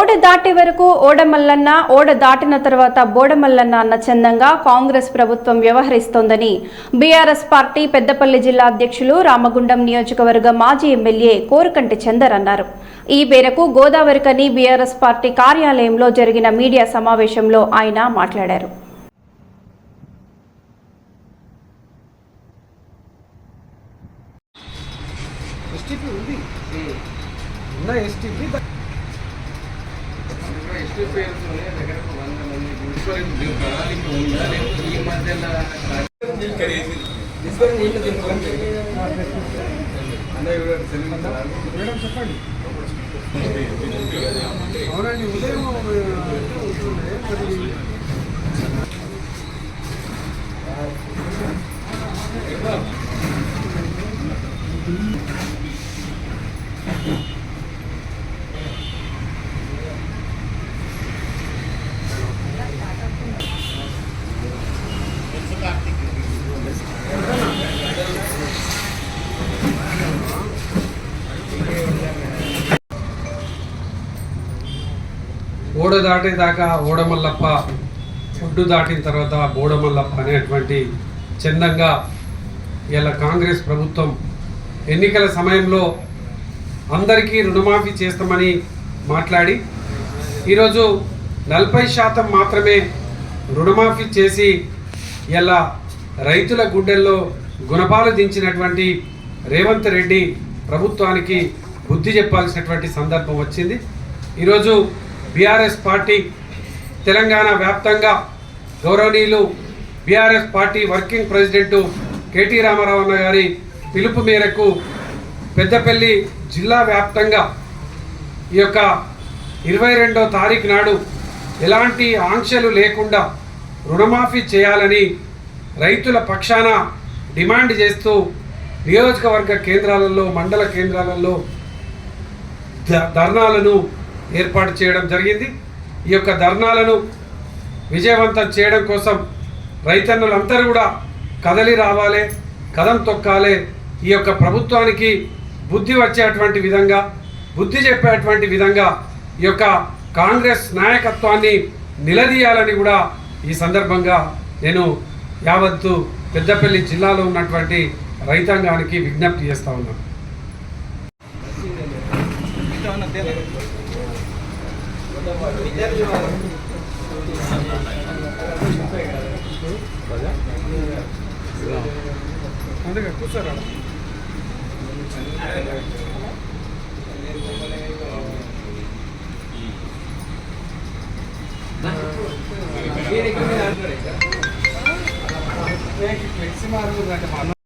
ఓడ దాటే వరకు ఓడమల్లన్న ఓడ దాటిన తర్వాత బోడమల్లన్న అన్న చందంగా కాంగ్రెస్ ప్రభుత్వం వ్యవహరిస్తోందని బీఆర్ఎస్ పార్టీ పెద్దపల్లి జిల్లా అధ్యక్షులు రామగుండం నియోజకవర్గ మాజీ ఎమ్మెల్యే కోరకంటి చందర్ అన్నారు. ఈ మేరకు గోదావరికని బీఆర్ఎస్ పార్టీ కార్యాలయంలో జరిగిన మీడియా సమావేశంలో ఆయన మాట్లాడారు. ఎస్టీపీ ఉంది. ఉన్న ఎస్టీపీ ఎస్టీ పేరుతో దగ్గర వంద మంది మున్సిపల్ ప్రణాళిక ఉందా లేకపోతే ఈ మధ్యలో మేడం చెప్పండి. అవునండి ఉదయం ఉంటుండే మరి ఓడ దాటేదాకా ఓడమల్లప్ప ఒడ్డు దాటిన తర్వాత బోడమల్లప్ప అనేటువంటి చందంగా ఇలా కాంగ్రెస్ ప్రభుత్వం ఎన్నికల సమయంలో అందరికీ రుణమాఫీ చేస్తామని మాట్లాడి ఈరోజు నలభై శాతం మాత్రమే రుణమాఫీ చేసి ఇలా రైతుల గుడ్డల్లో గుణపాలు దించినటువంటి రేవంత్ రెడ్డి ప్రభుత్వానికి బుద్ధి చెప్పాల్సినటువంటి సందర్భం వచ్చింది. ఈరోజు బీఆర్ఎస్ పార్టీ తెలంగాణ వ్యాప్తంగా గౌరవనీయులు BRS party working president KT Ramarao అన్న గారి పిలుపు మేరకు పెద్దపల్లి జిల్లా వ్యాప్తంగా ఈ యొక్క ఇరవై రెండో తారీఖు నాడు ఎలాంటి ఆంక్షలు లేకుండా రుణమాఫీ చేయాలని రైతుల పక్షాన డిమాండ్ చేస్తూ నియోజకవర్గ కేంద్రాలలో మండల కేంద్రాలలో ధర్నాలను ఏర్పాటు చేయడం జరిగింది. ఈ యొక్క ధర్నాలను విజయవంతం చేయడం కోసం రైతన్నులందరూ కూడా కదలి రావాలి కదం తొక్కాలి. ఈ యొక్క ప్రభుత్వానికి బుద్ధి వచ్చేటువంటి విధంగా బుద్ధి చెప్పేటువంటి విధంగా ఈ యొక్క కాంగ్రెస్ నాయకత్వాన్ని నిలదీయాలని కూడా ఈ సందర్భంగా నేను యావత్తు పెద్దపల్లి జిల్లాలో ఉన్నటువంటి రైతాంగానికి విజ్ఞప్తి చేస్తా ఉన్నాను. అందుకే కూర్చోరా? ఫ్లెక్సీ మార్పు